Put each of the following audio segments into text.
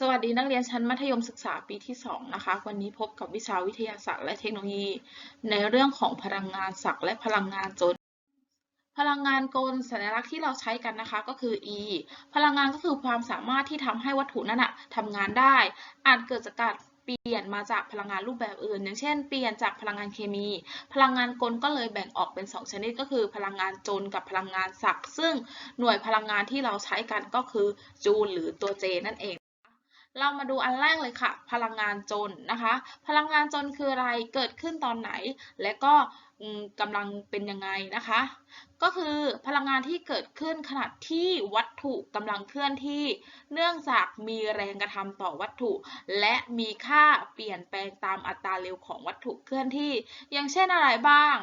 สวัสดีนักเรียนชั้นมัธยมศึกษาปีที่ 2 นะคะ วันนี้พบกับวิชาวิทยาศาสตร์และเทคโนโลยี ในเรื่องของพลังงานศักดิ์และพลังงานจน พลังงานกลสัญลักษณ์ที่เราใช้กันนะคะก็คือ E พลังงานก็คือความสามารถที่ทำให้วัตถุนั้นอะทำงานได้ อาจเกิดจากการเปลี่ยนมาจากพลังงานรูปแบบอื่น อย่างเช่น เปลี่ยนจากพลังงานเคมี พลังงานกลก็เลยแบ่งออกเป็น 2 ชนิดก็คือ พลังงานจนกับพลังงานศักดิ์ซึ่งหน่วยพลังงานที่เราใช้กันก็คือจูลหรือตัว J นั่นเอง เรามาดูอันแรกเลยค่ะ พลังงานจนนะคะ พลังงานจนคืออะไรเกิดขึ้นตอนไหน และก็กำลังเป็นยังไงนะคะ ก็คือพลังงานที่เกิดขึ้นขณะที่วัตถุกำลังเคลื่อนที่ เนื่องจากมีแรงกระทำต่อวัตถุ และมีค่าเปลี่ยนแปลงตามอัตราเร็วของวัตถุเคลื่อนที่ อย่างเช่นอะไรบ้าง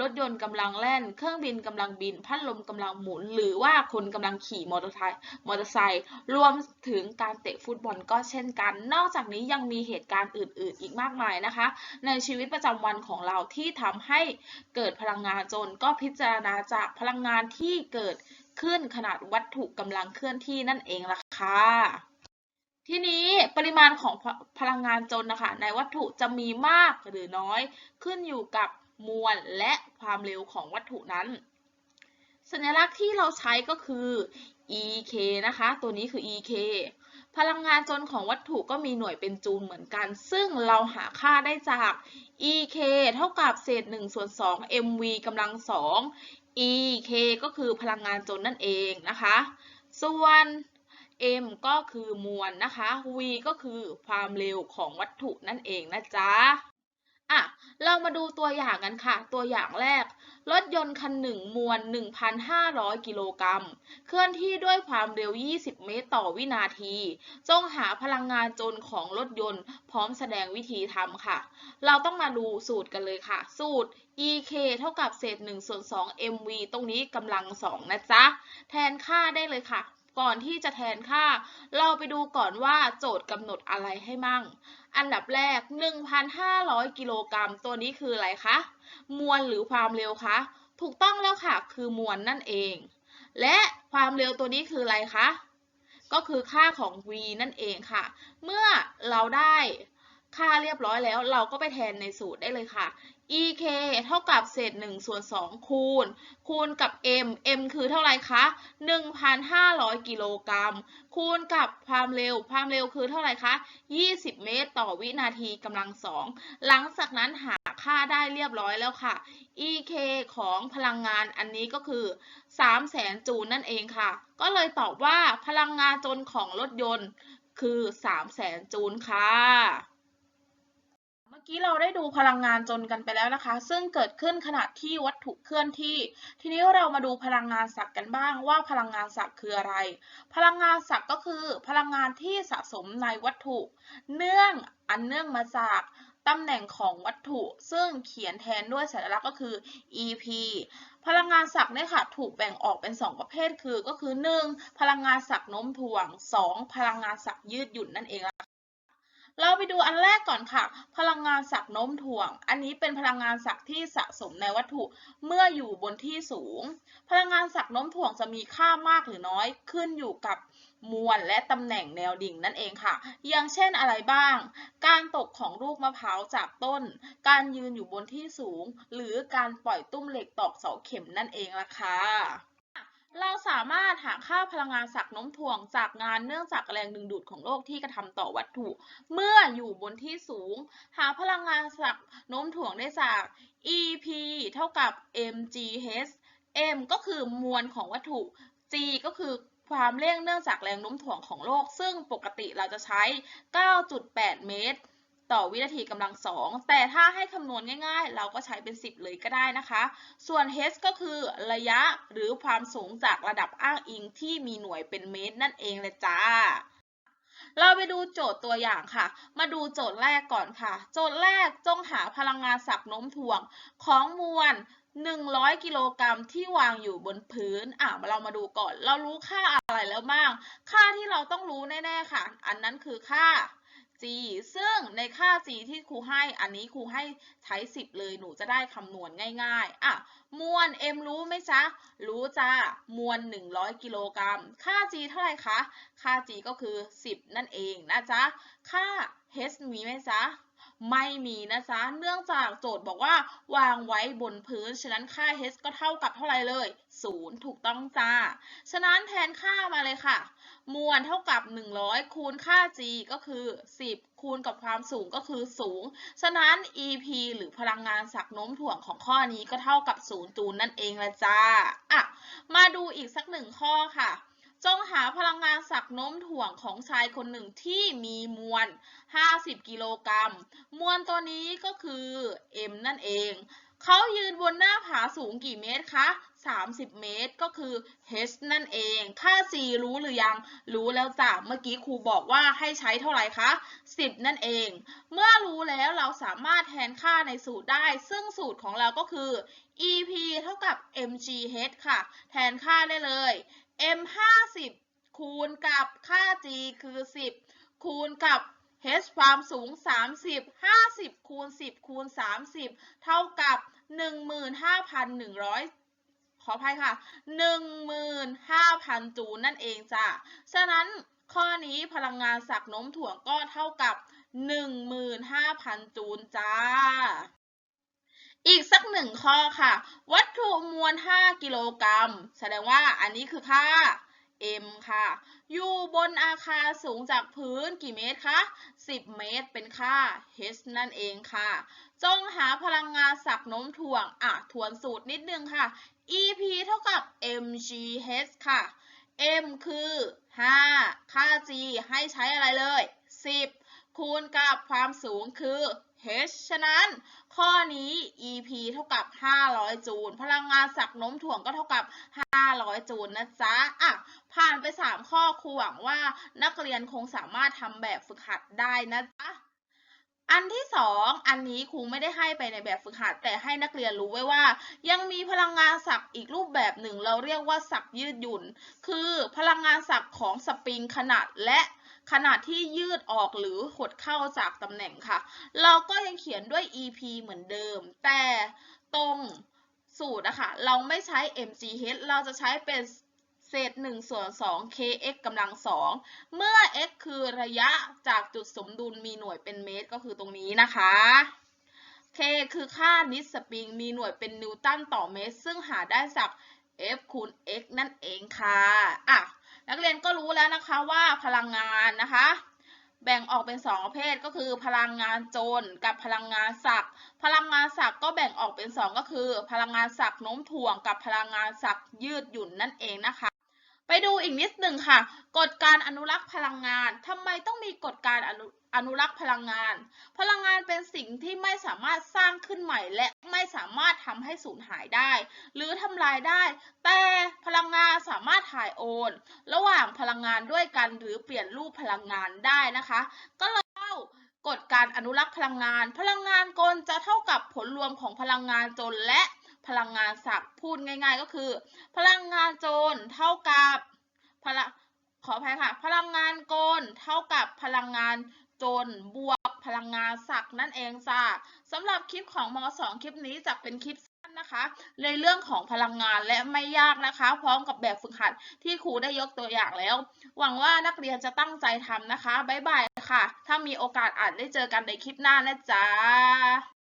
รถยนต์กำลังแล่น เครื่องบินกำลังบิน พัดลมกำลังหมุน หรือว่าคนกำลังขี่มอเตอร์ไซค์มอเตอร์ไซค์รวมถึงการเตะฟุตบอลก็เช่นกัน นอกจากนี้ยังมีเหตุการณ์อื่น ๆ อีกมากมายนะคะ ในชีวิตประจำวันของเราที่ทำให้เกิดพลังงานจนก็พิจารณาจากพลังงานที่เกิดขึ้นขนาดวัตถุกำลังเคลื่อนที่นั่นเองล่ะค่ะทีนี้ปริมาณของพพลังงานจนนะคะในวัตถุจะมีมากหรือน้อย ขึ้นอยู่กับมวลและความเร็วของวัตถุนั้น สัญลักษณ์ที่เราใช้ก็คือ EK นะคะ ตัวนี้คือ EK พลังงานจนของวัตถุก็มีหน่วยเป็นจูลเหมือนกัน ซึ่งเราหาค่าได้จาก EK เท่ากับเศษ1ส่วน2 mv กำลัง2 EK ก็คือพลังงานจนนั่นเองนะคะ ส่วน m ก็คือมวลนะคะ v ก็คือความเร็วของวัตถุนั่นเองนะจ๊ะอะ เรามาดูตัวอย่างกันค่ะ ตัวอย่างแรก รถยนต์คันหนึ่งมวล 1,500 กิโลกรัม เคลื่อนที่ด้วยความเร็ว 20 เมตรต่อวินาที จงหาพลังงานจนของรถยนต์ พร้อมแสดงวิธีทำค่ะ เราต้องมาดูสูตรกันเลยค่ะ สูตร EK เท่ากับเศษ1ส่วน2 mv ตรงนี้กำลัง 2 นะจ๊ะ แทนค่าได้เลยค่ะ ก่อนที่จะแทนค่า เราไปดูก่อนว่าโจทย์กำหนดอะไรให้มั่ง อันดับแรก 1,500 กิโลกรัม ตัวนี้คืออะไรคะ มวลหรือความเร็วคะ ถูกต้องแล้วค่ะ คือมวลนั่นเอง และความเร็วตัวนี้คืออะไรคะ ก็คือค่าของ v นั่นเองค่ะ เมื่อเราได้ ค่าเรียบร้อยแล้ว เราก็ไปแทนในสูตรได้เลยค่ะ ek เท่ากับเศษ1ส่วน2คูณ คูณกับ m m คือเท่าไหร่คะ 1,500 กิโลกรัม คูณกับความเร็ว ความเร็วคือเท่าไรคะ 20 เมตร ต่อวินาทีกำลังสอง หลังจากนั้นหาค่าได้เรียบร้อยแล้วค่ะ ek ของพลังงานอันนี้ก็คือ 300,000 จูลนั่นเองค่ะ ก็เลยตอบว่าพลังงานจนของรถยนต์คือ 300,000 จูลค่ะ กี้เราได้ดูพลังงานจนกันไปแล้วนะคะ ซึ่งเกิดขึ้นขณะที่วัตถุเคลื่อนที่ ทีนี้เรามาดูพลังงานศักดิ์กันบ้างว่าพลังงานศักดิ์คืออะไร พลังงานศักดิ์ก็คือ พลังงานที่สะสมในวัตถุ เนื่องอันเนื่องมาจากตำแหน่งของวัตถุซึ่งเขียนแทนด้วยสัญลักษณ์ก็คือ EP พลังงานศักดิ์เนี่ยค่ะถูกแบ่งออกเป็น 2 ประเภทคือก็คือ 1. พลังงานศักดิ์โน้มถ่วง 2. พลังงานศักดิ์ยืดหยุ่นนั่นเอง เราไปดูอันแรกก่อนค่ะ พลังงานศักย์โน้มถ่วง อันนี้เป็นพลังงานศักย์ที่สะสมในวัตถุเมื่ออยู่บนที่สูง พลังงานศักย์โน้มถ่วงจะมีค่ามากหรือน้อยขึ้นอยู่กับมวลและตำแหน่งแนวดิ่งนั่นเองค่ะ อย่างเช่นอะไรบ้าง การตกของลูกมะพร้าวจากต้น การยืนอยู่บนที่สูง หรือการปล่อยตุ้มเหล็กตอกเสาเข็มนั่นเองล่ะค่ะ เราสามารถหาค่าพลังงานศักดิ์โน้มถ่วงจากงานเนื่องจากแรงดึงดูดของโลกที่กระทำต่อวัตถุ เมื่ออยู่บนที่สูง หาพลังงานศักดิ์โน้มถ่วงได้จาก EP เท่ากับ mgh m ก็คือมวลของวัตถุ g ก็คือความเร่งเนื่องจากแรงโน้มถ่วงของโลก ซึ่งปกติเราจะใช้ 9.8 เมตร ต่อวินาทีกำลังสองแต่ถ้าให้คำนวณง่ายๆ เราก็ใช้เป็น 10 เลยก็ได้นะคะ ส่วน h ก็คือระยะหรือความสูงจากระดับอ้างอิงที่มีหน่วยเป็นเมตรนั่นเองเลยจ้าเราไปดูโจทย์ตัวอย่างค่ะ มาดูโจทย์แรกก่อนค่ะ โจทย์แรกจงหาพลังงานศักดิ์โน้มถ่วงของมวล 100 กิโลกรัมที่วางอยู่บนพื้น อะเรามาดูก่อน เรารู้ค่าอะไรแล้วบ้าง ค่าที่เราต้องรู้แน่ ๆ ค่ะ อันนั้นคือค่า g ซึ่งในค่า g ที่ครูให้อันนี้ครูให้ใช้ 10 เลยหนูจะได้คำนวณง่ายๆอะมวล m รู้ไหมจ๊ะ รู้จ้ามวล 100 กิโลกรัม ค่า g เท่าไหร่คะ ค่า g ก็คือ 10 นั่นเองนะจ๊ะ ค่า h มีไหมจ๊ะ ไม่มีนะจ๊ะ เนื่องจากโจทย์บอกว่าวางไว้บนพื้น ฉะนั้นค่า h ก็เท่ากับเท่าไรเลย 0 ถูกต้องจ้า ฉะนั้นแทนค่ามาเลยค่ะ มวลเท่ากับ 100 คูณค่า g ก็คือ 10 คูณกับความสูงก็คือสูง ฉะนั้น EP หรือพลังงานสักโน้มถ่วงของข้อนี้ก็เท่ากับ 0 จูลนั่นเองละจ้า อะ มาดูอีกสักหนึ่งข้อค่ะ จงหาพลังงานสักน้มถ่วงของชายคนหนึ่งที่มีมวล 50 กิโลกรัม มวลตัวนี้ก็คือ m นั่นเอง เขายืนบนหน้าผาสูงกี่เมตรคะ 30 เมตรก็คือ h นั่นเอง ค่า g รู้หรือยัง รู้แล้วจ้ะ เมื่อกี้ครูบอกว่าให้ใช้เท่าไหร่คะ 10 นั่นเอง เมื่อรู้แล้วเราสามารถแทนค่าในสูตรได้ ซึ่งสูตรของเราก็คือ EP เท่ากับ mgh ค่ะ แทนค่าได้เลย m 50คูณกับค่า g คือ 10 คูณกับ h ความสูง 30 50 คูณ 10 คูณ 30 เท่ากับ 15,100ขออภัยค่ะ 15,000 จูลนั่นเองจ้ะ ฉะนั้นข้อนี้พลังงานสักน้มถ่วงก็เท่ากับ 15,000 จูลจ้า อีกสักหนึ่งข้อค่ะ วัตถุมวล 5 กิโลกรัม แสดงว่าอันนี้คือค่า m ค่ะ อยู่บนอาคารสูงจากพื้นกี่เมตรคะ 10 เมตรเป็นค่า h นั่นเองค่ะ จงหาพลังงานสักโน้มถ่วง อะ ทวนสูตรนิดนึงค่ะ EP เท่ากับ mgh ค่ะ m คือ 5 ค่า g ให้ใช้อะไรเลย 10 คูณกับความสูงคือ h ฉะนั้น ข้อนี้ EP เท่ากับ 500 จูล พลังงานสักโน้มถ่วงก็เท่ากับ 500 จูลนะจ๊ะอะผ่านไป 3 ข้อครูหวังว่านักเรียนคงสามารถทำแบบฝึกหัดได้นะจ๊ะอันที่สองอันนี้ครูไม่ได้ให้ไปในแบบฝึกหัดแต่ให้นักเรียนรู้ไว้ว่า ยังมีพลังงานสักอีกรูปแบบหนึ่งเราเรียกว่าสักยืดหยุ่น คือพลังงานสักของสปริงขนาดและ ขนาดที่ยืดออกหรือหดเข้าจากตำแหน่งค่ะ เราก็ยังเขียนด้วย EP เหมือนเดิม แต่ตรงสูตรนะคะเราไม่ใช้ mgh เราจะใช้เป็นเศษ1ส่วน2 kx กำลัง2เมื่อ x คือระยะจากจุดสมดุลมีหน่วยเป็นเมตรก็คือตรงนี้นะคะ k คือค่านิสสปริงมีหน่วยเป็นนิวตันต่อเมตร ซึ่งหาได้จาก f คูณ x นั่นเองค่ะอะ นักเรียนก็รู้แล้วนะคะว่าพลังงานนะคะ แบ่งออกเป็นสองประเภทก็คือ พลังงานโจรกับพลังงานศักดิ์พลังงานศักดิ์ก็แบ่งออกเป็นสองก็คือ พลังงานศักดิ์โน้มถ่วงกับพลังงานศักดิ์ยืดหยุ่นนั่นเองนะคะ ไปดูอีกนิดหนึ่งค่ะ กฎการอนุรักษ์พลังงานทำไมต้อง มีกฎการอนุอนุรักษ์พลังงาน พลังงานเป็นสิ่งที่ไม่สามารถสร้างขึ้นใหม่ และไม่สามารถทำให้สูญหายได้ หรือทำลายได้ แต่พลังงานสามารถถ่ายโอน ระหว่างพลังงานด้วยกันหรือเปลี่ยนรูปพลังงานได้นะคะ ก็เลยเล่ากฎการอนุรักษ์พลังงาน พลังงานกลจะเท่ากับผลรวมของพลังงานจนและพลังงานศักพูดง่าย ๆ ก็คือ พลังงานโจรเท่ากับพลัง ขออภัยค่ะ พลังงานกลเท่ากับพลังงานจนบวกพลังงานศักนั่นเองจ้าสำหรับคลิปของม .2 คลิปนี้จะเป็นคลิปสั้นนะคะในเรื่องของพลังงานและไม่ยากนะคะ พร้อมกับแบบฝึกหัดที่ครูได้ยกตัวอย่างแล้ว หวังว่านักเรียนจะตั้งใจทำนะคะ บ๊ายบายค่ะ ถ้ามีโอกาสอาจได้เจอกันในคลิปหน้านะจ๊ะ